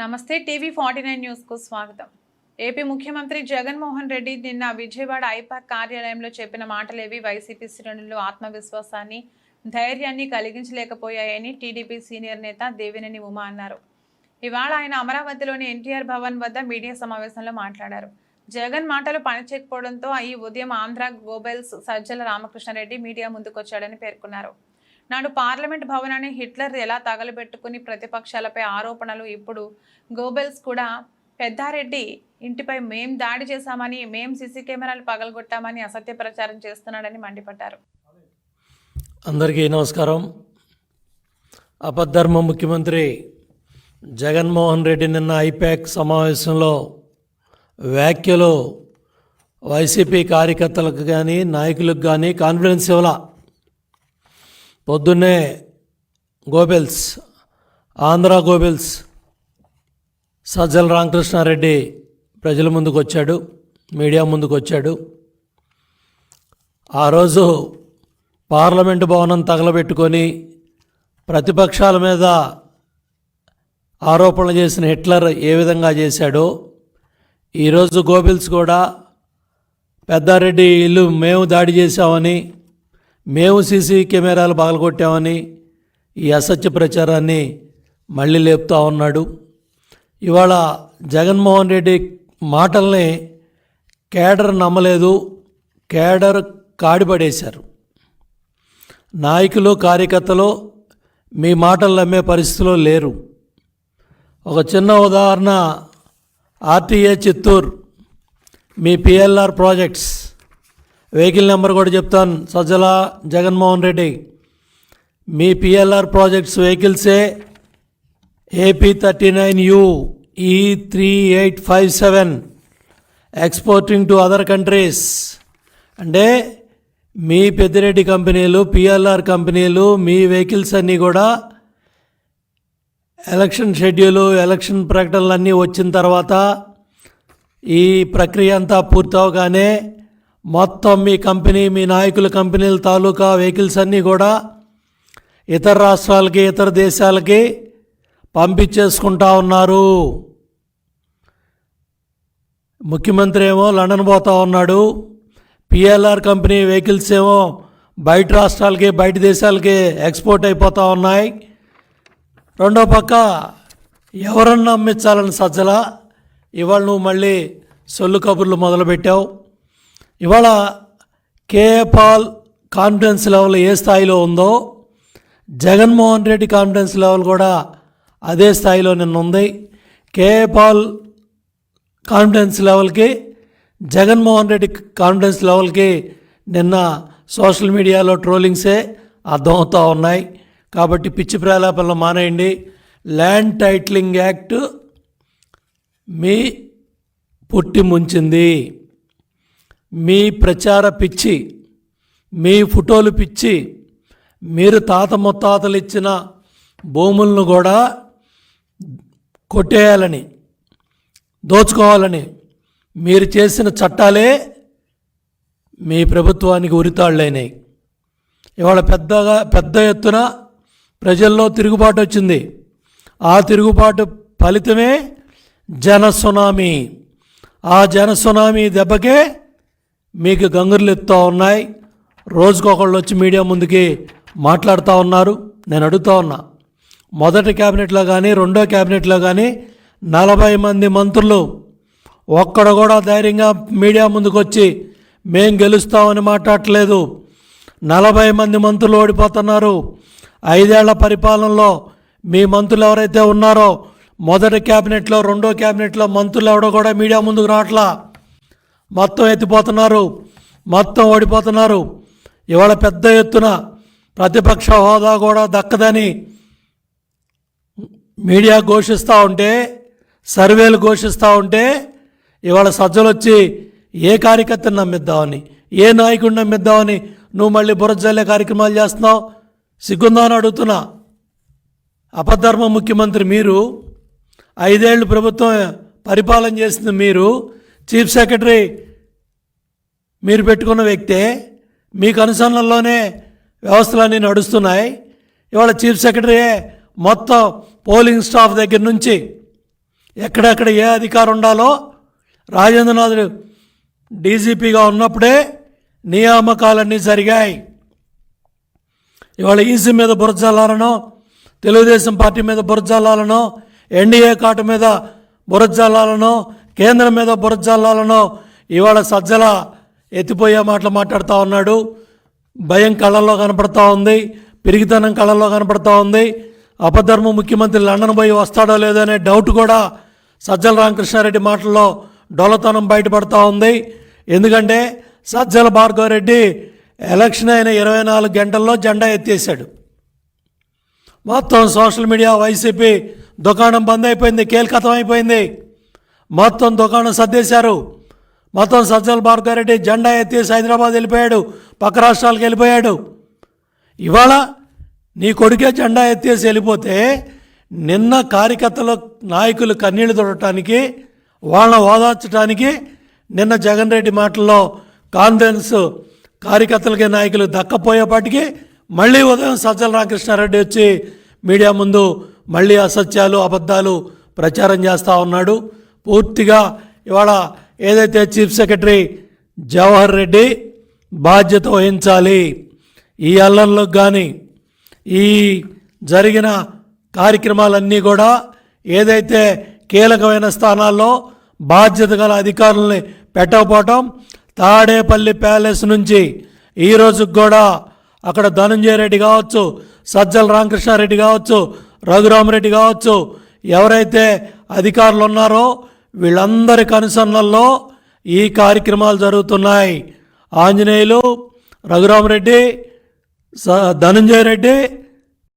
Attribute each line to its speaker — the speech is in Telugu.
Speaker 1: నమస్తే టీవీ ఫార్టీ నైన్ న్యూస్కు స్వాగతం. ఏపీ ముఖ్యమంత్రి జగన్మోహన్ రెడ్డి నిన్న విజయవాడ ఐపాక్ కార్యాలయంలో చెప్పిన మాటలేవి వైసీపీ శ్రేణుల్లో ఆత్మవిశ్వాసాన్ని ధైర్యాన్ని కలిగించలేకపోయాయని టీడీపీ సీనియర్ నేత దేవినేని ఉమా అన్నారు. ఇవాళ ఆయన అమరావతిలోని ఎన్టీఆర్ భవన్ వద్ద మీడియా సమావేశంలో మాట్లాడారు. జగన్ మాటలు పనిచేయకపోవడంతో ఈ ఉదయం ఆంధ్ర గోబెల్స్ సజ్జల రామకృష్ణారెడ్డి మీడియా ముందుకొచ్చాడని పేర్కొన్నారు. నాడు పార్లమెంట్ భవనాన్ని హిట్లర్ ఎలా తగలబెట్టుకుని ప్రతిపక్షాలపై ఆరోపణలు ఇప్పుడు గోబెల్స్ కూడా పెద్దారెడ్డి ఇంటిపై మేం దాడి చేశామని మేం సీసీ కెమెరాలు పగలగొట్టామని అసత్య ప్రచారం చేస్తున్నాడని మండిపడ్డారు.
Speaker 2: అందరికీ నమస్కారం. అపద్ధర్మ ముఖ్యమంత్రి జగన్మోహన్ రెడ్డి నిన్న ఐపాక్ సమావేశంలో వ్యాఖ్యలు వైసీపీ కార్యకర్తలకు కానీ నాయకులకు కానీ కాన్ఫిడెన్స్ ఇవ్వాల? పొద్దున్నే గోబెల్స్ ఆంధ్ర గోబెల్స్ సజ్జల రామకృష్ణారెడ్డి ప్రజల ముందుకు వచ్చాడు మీడియా ముందుకు వచ్చాడు ఆ రోజు పార్లమెంటు భవనం తగలబెట్టుకొని ప్రతిపక్షాల మీద ఆరోపణలు చేసిన హిట్లర్ ఏ విధంగా చేశాడో ఈరోజు గోబిల్స్ కూడా పెద్దారెడ్డి ఇల్లు మేము దాడి చేశామని మేము సీసీ కెమెరాలు పగలగొట్టామని ఈ అసత్య ప్రచారాన్ని మళ్ళీ లేపుతా ఉన్నాడు. ఇవాళ జగన్మోహన్ రెడ్డి మాటల్ని కేడర్ నమ్మలేదు కేడర్ కాడిపడేశారు. నాయకులు కార్యకర్తలు మీ మాటలు నమ్మే పరిస్థితిలో లేరు. ఒక చిన్న ఉదాహరణ ఆర్టీఏ చిత్తూరు మీ పిఎల్ఆర్ ప్రాజెక్ట్స్. వెహికల్ నెంబర్ కూడా చెప్తాను. సజ్జల జగన్మోహన్ రెడ్డి. మీ PLR projects వెహికల్సే AP thirty nine U E three eight five seven exporting to other countries అంటే మీ పెద్దిరెడ్డి కంపెనీలు పిఎల్ఆర్ కంపెనీలు మీ వెహికల్స్ అన్నీ కూడా ఎలక్షన్ షెడ్యూలు ఎలక్షన్ ప్రకటనలు అన్నీ వచ్చిన తర్వాత ఈ ప్రక్రియ అంతా పూర్తవగానే మొత్తం మీ కంపెనీ మీ నాయకుల కంపెనీల తాలూకా వెహికల్స్ అన్నీ కూడా ఇతర రాష్ట్రాలకి ఇతర దేశాలకి పంపించేసుకుంటా ఉన్నారు. ముఖ్యమంత్రి ఏమో లండన్ పోతా ఉన్నాడు. పిఎల్ఆర్ కంపెనీ వెహికల్స్ ఏమో బయట రాష్ట్రాలకి బయట దేశాలకి ఎక్స్పోర్ట్ అయిపోతూ ఉన్నాయి. రెండో పక్క ఎవరన్నా అమ్మించాలని సజ్జల ఇవాళ నువ్వు మళ్ళీ సొల్లు కబుర్లు మొదలుపెట్టావు. ఇవాళ కేఏపాల్ కాన్ఫిడెన్స్ లెవెల్ ఏ స్థాయిలో ఉందో జగన్మోహన్ రెడ్డి కాన్ఫిడెన్స్ లెవెల్ కూడా అదే స్థాయిలో నిన్న ఉంది. కేఏపాల్ కాన్ఫిడెన్స్ లెవెల్కి జగన్మోహన్ రెడ్డి కాన్ఫిడెన్స్ లెవెల్కి నిన్న సోషల్ మీడియాలో ట్రోలింగ్సే అర్థమవుతూ ఉన్నాయి. కాబట్టి పిచ్చి ప్రలాపనలు మానేయండి. ల్యాండ్ టైటిలింగ్ యాక్ట్ మీ పుట్టి ముంచింది. మీ ప్రచార పిచ్చి మీ ఫోటోలు పిచ్చి మీరు తాత ముత్తాతలు ఇచ్చిన భూములను కూడా కొట్టేయాలని దోచుకోవాలని మీరు చేసిన చట్టాలే మీ ప్రభుత్వానికి ఉరితాళ్ళైనాయి. ఇవాళ పెద్దగా పెద్ద ఎత్తున ప్రజల్లో తిరుగుబాటు వచ్చింది. ఆ తిరుగుబాటు ఫలితమే జన సునామీ. ఆ జన సునామీ దెబ్బకే మీకు గంగుర్లు ఎత్తుతూ ఉన్నాయి. రోజుకొకళ్ళు వచ్చి మీడియా ముందుకి మాట్లాడుతూ ఉన్నారు. నేను అడుగుతా ఉన్నా మొదటి క్యాబినెట్లో కానీ రెండో క్యాబినెట్లో కానీ నలభై మంది మంత్రులు ఒక్కడ కూడా ధైర్యంగా మీడియా ముందుకు వచ్చి మేం గెలుస్తామని మాట్లాడలేదు నలభై మంది మంత్రులు ఓడిపోతున్నారు. ఐదేళ్ళ పరిపాలనలో మీ మంత్రులు ఎవరైతే ఉన్నారో మొదటి క్యాబినెట్లో రెండో క్యాబినెట్లో మంత్రులు ఎవడో కూడా మీడియా ముందుకు రావట్లా. మొత్తం ఎత్తిపోతున్నారు మొత్తం ఓడిపోతున్నారు. ఇవాళ పెద్ద ఎత్తున ప్రతిపక్ష హోదా కూడా దక్కదని మీడియా ఘోషిస్తూ ఉంటే సర్వేలు ఘోషిస్తూ ఉంటే ఇవాళ సజ్జలు వచ్చి ఏ కార్యకర్తను నమ్మిద్దామని ఏ నాయకుడిని నమ్మిద్దామని నువ్వు మళ్ళీ బురజల్లే కార్యక్రమాలు చేస్తున్నావు? సిగ్గుందా అని అడుగుతున్నా. అపధర్మ ముఖ్యమంత్రి మీరు ఐదేళ్ళు ప్రభుత్వం పరిపాలన చేసింది మీరు చీఫ్ సెక్రటరీ మీరు పెట్టుకున్న వ్యక్తే మీకు అనుసరణలోనే వ్యవస్థలన్నీ నడుస్తున్నాయి. ఇవాళ చీఫ్ సెక్రటరీయే మొత్తం పోలింగ్ స్టాఫ్ దగ్గర నుంచి ఎక్కడెక్కడ ఏ అధికారం ఉండాలో రాజేంద్రనాథ్ డీజీపీగా ఉన్నప్పుడే నియామకాలన్నీ జరిగాయి. ఇవాళ ఈసీ మీద బురజల్లాలనో తెలుగుదేశం పార్టీ మీద బురజల్లాలనో ఎన్డీఏ కాటు మీద బురజాలాలను కేంద్రం మీద బురజల్లాలను ఇవాళ సజ్జల ఎత్తిపోయే మాటలు మాట్లాడుతూ ఉన్నాడు. భయం కళ్ళల్లో కనపడతా ఉంది. పిరిగితనం కళ్ళల్లో కనపడతా ఉంది. అపధర్మ ముఖ్యమంత్రి లండన్ పోయి వస్తాడో లేదో అనే డౌట్ కూడా సజ్జల రామకృష్ణారెడ్డి మాటల్లో డొలతనం బయటపడతా ఉంది. ఎందుకంటే సజ్జల భార్గవరెడ్డి ఎలక్షన్ అయిన ఇరవై నాలుగు గంటల్లో జెండా ఎత్తేసాడు మొత్తం సోషల్ మీడియా వైసీపీ దుకాణం బంద్ అయిపోయింది కేల్కతం అయిపోయింది. మొత్తం దుకాణం సర్దేశారు. మొత్తం సజ్జల భార్గారెడ్డి జెండా ఎత్తేసి హైదరాబాద్ వెళ్ళిపోయాడు. పక్క రాష్ట్రాలకు వెళ్ళిపోయాడు. ఇవాళ నీ కొడుకే జెండా ఎత్తేసి వెళ్ళిపోతే నిన్న కార్యకర్తల నాయకులు కన్నీళ్ళు తొడటానికి వాళ్ళని ఓదార్చడానికి నిన్న జగన్ రెడ్డి మాటల్లో కాన్ఫిడెన్స్ కార్యకర్తలకి నాయకులు దక్కపోయేపాటికి మళ్ళీ ఉదయం సజ్జల రామకృష్ణారెడ్డి వచ్చి మీడియా ముందు మళ్ళీ అసత్యాలు అబద్ధాలు ప్రచారం చేస్తూ ఉన్నాడు. పూర్తిగా ఇవాళ ఏదైతే చీఫ్ సెక్రటరీ జవహర్ రెడ్డి బాధ్యత వహించాలి ఈ అల్లంలో కానీ ఈ జరిగిన కార్యక్రమాలన్నీ కూడా ఏదైతే కీలకమైన స్థానాల్లో బాధ్యత గల అధికారుల్ని పెట్టకపోవటం తాడేపల్లి ప్యాలెస్ నుంచి ఈ కూడా అక్కడ ధనంజయ రెడ్డి కావచ్చు సజ్జల రామకృష్ణారెడ్డి కావచ్చు రఘురామరెడ్డి కావచ్చు ఎవరైతే అధికారులు ఉన్నారో వీళ్ళందరి కనుసన్నల్లో ఈ కార్యక్రమాలు జరుగుతున్నాయి. ఆంజనేయులు రఘురామరెడ్డి స ధనంజయ రెడ్డి